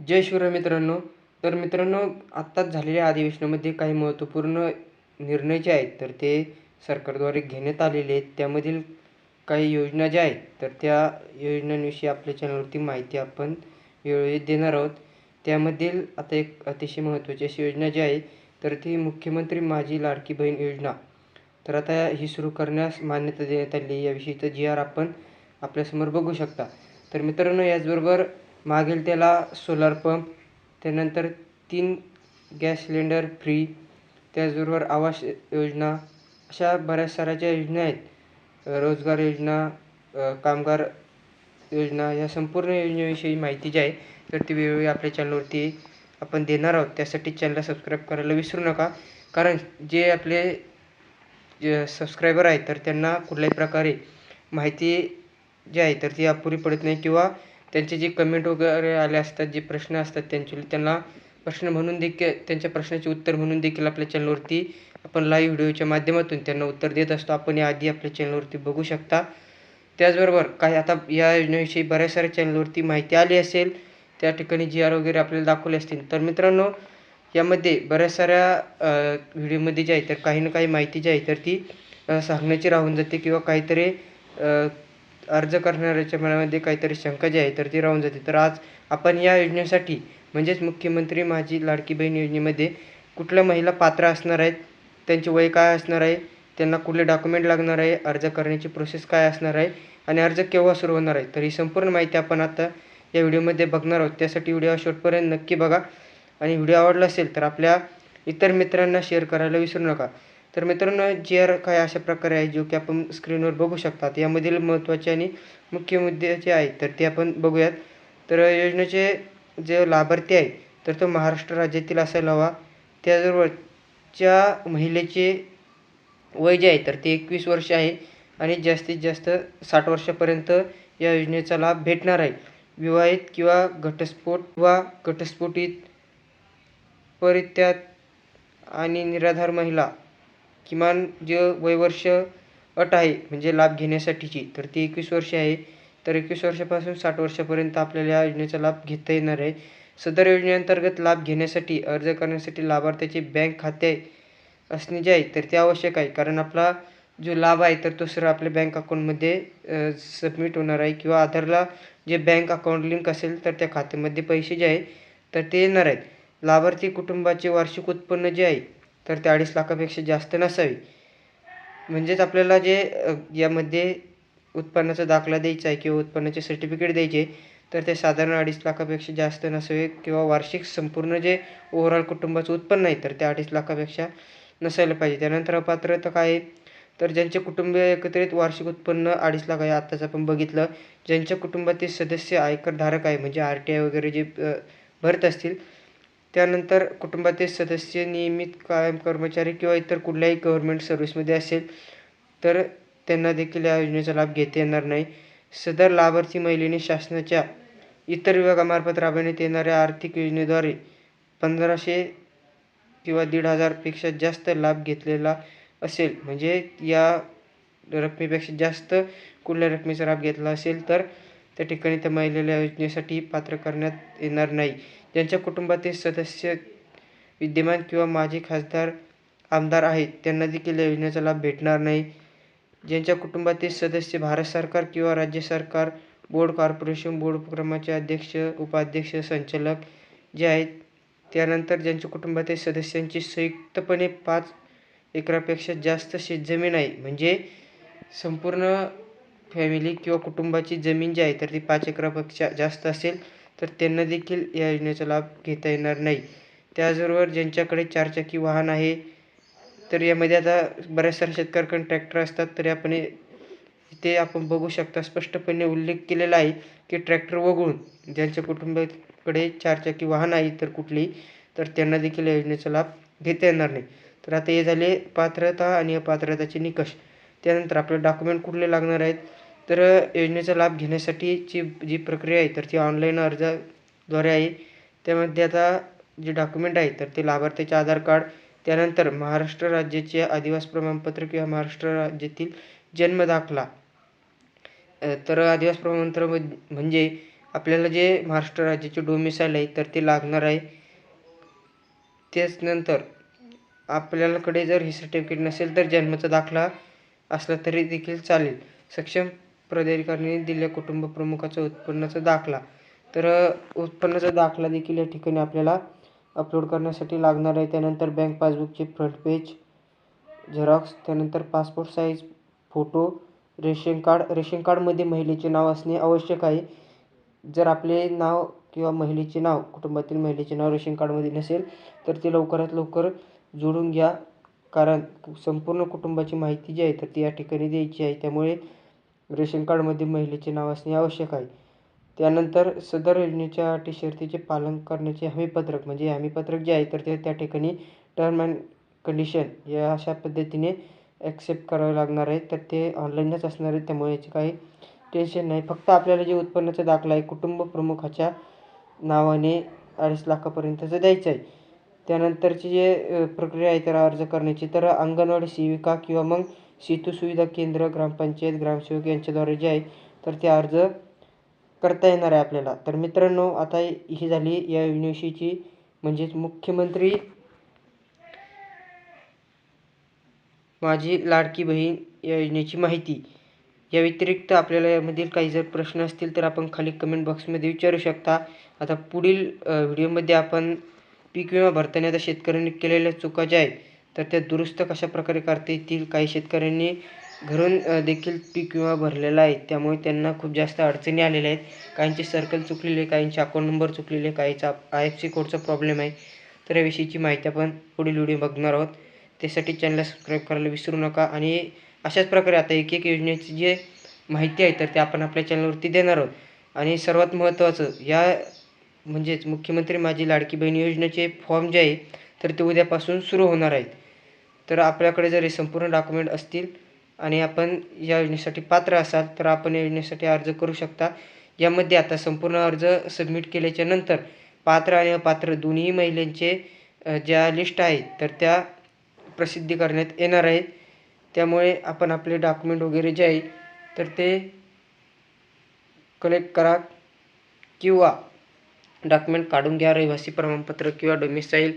जय शिवराय मित्रांनो. तर मित्रांनो आत्ताच झालेल्या अधिवेशनामध्ये काही महत्त्वपूर्ण निर्णय जे आहेत तर ते सरकारद्वारे घेण्यात आलेले आहेत. त्यामधील काही योजना ज्या आहेत तर त्या योजनांविषयी आपल्या चॅनलवरती माहिती आपण वेळोवेळी देणार आहोत. त्यामधील आता एक अतिशय महत्त्वाची अशी योजना जी आहे तर ती मुख्यमंत्री माझी लाडकी बहीण योजना. तर आता ही सुरू करण्यास मान्यता देण्यात आली याविषयीचं जी आर आपण आपल्यासमोर बघू शकता. तर मित्रांनो याचबरोबर मागेल त्याला सोलार पंप त्यानंतर तीन गॅस सिलेंडर फ्री त्याचबरोबर आवास योजना अशा बऱ्याच साऱ्या ज्या योजना आहेत रोजगार योजना कामगार योजना या संपूर्ण योजनेविषयी माहिती जी आहे तर ती वेळोवेळी आपल्या चॅनलवरती आपण देणार आहोत. त्यासाठी चॅनलला सबस्क्राईब करायला विसरू नका. कारण जे आपले जे सबस्क्रायबर आहेत तर त्यांना कुठल्याही प्रकारे माहिती जी आहे तर ती अपुरी पडत नाही किंवा त्यांचे जे कमेंट वगैरे आले असतात जे प्रश्न असतात त्यांचे त्यांना प्रश्न म्हणून देखील त्यांच्या प्रश्नाचे उत्तर म्हणून देखील आपल्या चॅनलवरती आपण लाईव्ह व्हिडिओच्या माध्यमातून त्यांना उत्तर देत असतो. आपण याआधी आपल्या चॅनलवरती बघू शकता. त्याचबरोबर काही आता या योजनेविषयी बऱ्याच साऱ्या चॅनलवरती माहिती आली असेल. त्या ठिकाणी जी आर वगैरे आपल्याला दाखवले असतील. तर मित्रांनो यामध्ये बऱ्याच साऱ्या व्हिडिओमध्ये जे आहे तर काही ना काही माहिती जी आहे तर ती सांगण्याची राहून जाते किंवा काहीतरी अर्ज करणाऱ्याच्या मनामध्ये काहीतरी शंका जी आहे तर ती राहून जाते. तर आज आपण या योजनेसाठी म्हणजेच मुख्यमंत्री माझी लाडकी बहीण योजनेमध्ये कुठल्या महिला पात्र असणार आहेत त्यांचे वय काय असणार आहे त्यांना कुठले डॉक्युमेंट लागणार आहे अर्ज करण्याची प्रोसेस काय असणार आहे आणि अर्ज केव्हा सुरू होणार आहे तर ही संपूर्ण माहिती आपण आता या व्हिडिओमध्ये बघणार आहोत. त्यासाठी व्हिडिओ शेवटपर्यंत नक्की बघा. आणि व्हिडिओ आवडला असेल तर आपल्या इतर मित्रांना शेअर करायला विसरू नका. तर मित्रांनो जी आर काय अशा प्रकारे आहे जो की आपण स्क्रीनवर बघू शकतात यामधील महत्त्वाचे आणि मुख्य मुद्दे जे आहेत तर ते आपण बघूयात. तर योजनेचे जे लाभार्थी आहे तर तो महाराष्ट्र राज्यातील असायला हवा. त्याचबरोबरच्या महिलेचे वय जे आहे तर ते एकवीस वर्ष आहे आणि जास्तीत जास्त साठ वर्षापर्यंत या योजनेचा लाभ भेटणार आहे. विवाहित किंवा घटस्फोट वा घटस्फोटित परित्यात आणि निराधार महिला किमान जे वयवर्ष अट आहे म्हणजे लाभ घेण्यासाठीची तर ती एकवीस वर्ष आहे. तर एकवीस वर्षापासून साठ वर्षापर्यंत आपल्याला या योजनेचा लाभ घेता येणार आहे. सदर योजनेअंतर्गत लाभ घेण्यासाठी अर्ज करण्यासाठी लाभार्थ्याचे बँक खाते असणे जे आहे तर ते आवश्यक आहे. कारण आपला जो लाभ आहे तर तो सर आपल्या बँक अकाउंटमध्ये सबमिट होणार आहे किंवा आधारला जे बँक अकाउंट लिंक असेल तर त्या खात्यामध्ये पैसे जे आहे तर ते येणार आहेत. लाभार्थी कुटुंबाचे वार्षिक उत्पन्न जे आहे तर ते अडीच लाखापेक्षा जास्त नसावी. म्हणजेच आपल्याला जे यामध्ये उत्पन्नाचा दाखला द्यायचा आहे किंवा उत्पन्नाचे सर्टिफिकेट द्यायचे तर ते साधारण अडीच लाखापेक्षा जास्त नसावे किंवा वार्षिक संपूर्ण जे ओव्हरऑल कुटुंबाचं उत्पन्न आहे तर ते अडीच लाखापेक्षा नसायला पाहिजे. त्यानंतर अपात्रता काय आहे? तर ज्यांचे कुटुंबीय एकत्रित वार्षिक उत्पन्न अडीच लाख आहे आत्ताच आपण बघितलं. ज्यांच्या कुटुंबातील सदस्य आयकरधारक आहे म्हणजे आर टी आय वगैरे जे भरत असतील त्यानंतर कुटुंबातील सदस्य नियमित कायम कर्मचारी किंवा इतर कुठल्याही गव्हर्मेंट सर्व्हिसमध्ये असेल तर त्यांना देखील या योजनेचा लाभ घेता येणार नाही. सदर लाभार्थी महिलेने शासनाच्या इतर विभागामार्फत राबवण्यात येणाऱ्या आर्थिक योजनेद्वारे पंधराशे किंवा दीड हजारपेक्षा जास्त लाभ घेतलेला असेल. म्हणजे या रकमेपेक्षा जास्त कुठल्या रकमेचा लाभ घेतला असेल तर त्या ठिकाणी त्या महिलेला योजनेसाठी पात्र करण्यात येणार नाही. ज्यांच्या कुटुंबातील सदस्य विद्यमान किंवा माजी खासदार आमदार आहेत त्यांना देखील या योजनेचा लाभ भेटणार नाही. ज्यांच्या कुटुंबातील सदस्य भारत सरकार किंवा राज्य सरकार बोर्ड कॉर्पोरेशन बोर्ड उपक्रमाचे अध्यक्ष उपाध्यक्ष संचालक जे आहेत त्यानंतर ज्यांच्या कुटुंबातील सदस्यांची संयुक्तपणे पाच एकरापेक्षा जास्त शेतजमीन आहे. म्हणजे संपूर्ण फॅमिली किंवा कुटुंबाची जमीन जी आहे तर ती पाच एकरापेक्षा जास्त असेल. तर त्यांना देखील या योजनेचा लाभ घेता येणार नाही. त्याचबरोबर ज्यांच्याकडे चारचाकी वाहन आहे तर यामध्ये आता बऱ्याच साऱ्या शेतकऱ्याकडे ट्रॅक्टर असतात तरी आपण ते आपण बघू शकता. स्पष्टपणे उल्लेख केलेला आहे की ट्रॅक्टर वगळून ज्यांच्या कुटुंबाकडे चारचाकी वाहन आहे तर कुठली तर त्यांना देखील या योजनेचा लाभ घेता येणार नाही. तर आता हे झाले पात्रता आणि अपात्रताचे निकष. त्यानंतर आपले डॉक्युमेंट कुठले लागणार आहेत? तर योजनेचा लाभ घेण्यासाठीची जी प्रक्रिया आहे तर ती ऑनलाईन अर्जाद्वारे आहे. त्यामध्ये आता जे डॉक्युमेंट आहे तर ते लाभार्थ्याचे आधार कार्ड त्यानंतर महाराष्ट्र राज्याचे आदिवास प्रमाणपत्र किंवा महाराष्ट्र राज्यातील जन्म दाखला. तर आदिवास प्रमाणपत्र म्हणजे आपल्याला जे महाराष्ट्र राज्याचे डोमिसाईल आहे तर ते लागणार आहे. तेच नंतर आपल्याकडे जर हे सर्टिफिकेट नसेल तर जन्माचा दाखला असला तरी देखील चालेल. सक्षम प्राधिकाऱ्याने दिल्या कुटुंब प्रमुखाचा उत्पन्नाचा दाखला. तर उत्पन्नाचा दाखला देखील या ठिकाणी आपल्याला अपलोड करण्यासाठी लागणार आहे. त्यानंतर बँक पासबुकचे फ्रंट पेज झेरॉक्स त्यानंतर passport size photo ration card. Ration कार्डमध्ये महिलेचे नाव असणे आवश्यक आहे. जर आपले नाव किंवा महिलेचे नाव कुटुंबातील महिलेचे नाव रेशन कार्डमध्ये नसेल तर ते लवकरात लवकर जोडून घ्या. कारण संपूर्ण कुटुंबाची माहिती जी आहे तर ती या ठिकाणी द्यायची आहे. त्यामुळे रेशन कार्डमध्ये महिलेचे नाव असणे आवश्यक आहे. त्यानंतर सदर योजनेच्या अटी शर्तीचे पालन करण्याचे हमीपत्रक म्हणजे हमीपत्रक जे आहे तर ते त्या ठिकाणी टर्म अँड कंडिशन या अशा पद्धतीने ॲक्सेप्ट करावे लागणार आहे. तर ते ऑनलाईनच असणार आहे त्यामुळे याची काही टेन्शन नाही. फक्त आपल्याला जे उत्पन्नाचा दाखला आहे कुटुंब प्रमुखाच्या नावाने अडीच लाखापर्यंतचं द्यायचं आहे. त्यानंतरची जे प्रक्रिया आहे तर अर्ज करण्याची तर अंगणवाडी सेविका किंवा मग सेतू सुविधा केंद्र ग्रामपंचायत ग्रामसेवक यांच्याद्वारे जे आहे तर ते अर्ज करता येणार आहे आपल्याला. तर मित्रांनो आता ही झाली या योजनेविषयीची म्हणजेच मुख्यमंत्री माझी लाडकी बहीण या योजनेची माहिती. या व्यतिरिक्त आपल्याला यामधील काही जर प्रश्न असतील तर आपण खाली कमेंट बॉक्समध्ये विचारू शकता. आता पुढील व्हिडिओमध्ये आपण पीक विमा भरताना आता शेतकऱ्यांनी केलेल्या चुका ज्या आहेत तर त्या दुरुस्त कशा प्रकारे करता येतील? काही शेतकऱ्यांनी घरून देखील पीक विमा भरलेला आहे. त्यामुळे त्यांना खूप जास्त अडचणी आलेल्या आहेत. काहींचे सर्कल चुकलेले काहींचे अकाउंट नंबर चुकलेले काहीचा आय एफ सी कोडचा प्रॉब्लेम आहे. तर याविषयीची माहिती आपण पुढील व्हिडिओ बघणार आहोत. त्यासाठी चॅनलला सबस्क्राईब करायला विसरू नका. आणि अशाच प्रकारे आता एक एक योजनेची जे माहिती आहे तर ते आपण आपल्या चॅनलवरती देणार आहोत. आणि सर्वात महत्त्वाचं या म्हणजेच मुख्यमंत्री माझी लाडकी बहीण योजनेचे फॉर्म जे आहे तर ते उद्यापासून सुरू होणार आहेत. तर आपल्याकडे जर हे संपूर्ण डॉक्युमेंट असतील आणि आपण या योजनेसाठी पात्र असाल तर आपण या योजनेसाठी अर्ज करू शकता. यामध्ये आता संपूर्ण अर्ज सबमिट केल्याच्यानंतर पात्र आणि अपात्र दोन्ही महिलांचे ज्या लिस्ट आहेत तर त्या प्रसिद्धी करण्यात येणार आहेत त्यामुळे आपण आपले डॉक्युमेंट वगैरे जे आहे तर ते कलेक्ट करा किंवा डॉक्युमेंट काढून घ्या रहिवासी प्रमाणपत्र किंवा डोमिसाईल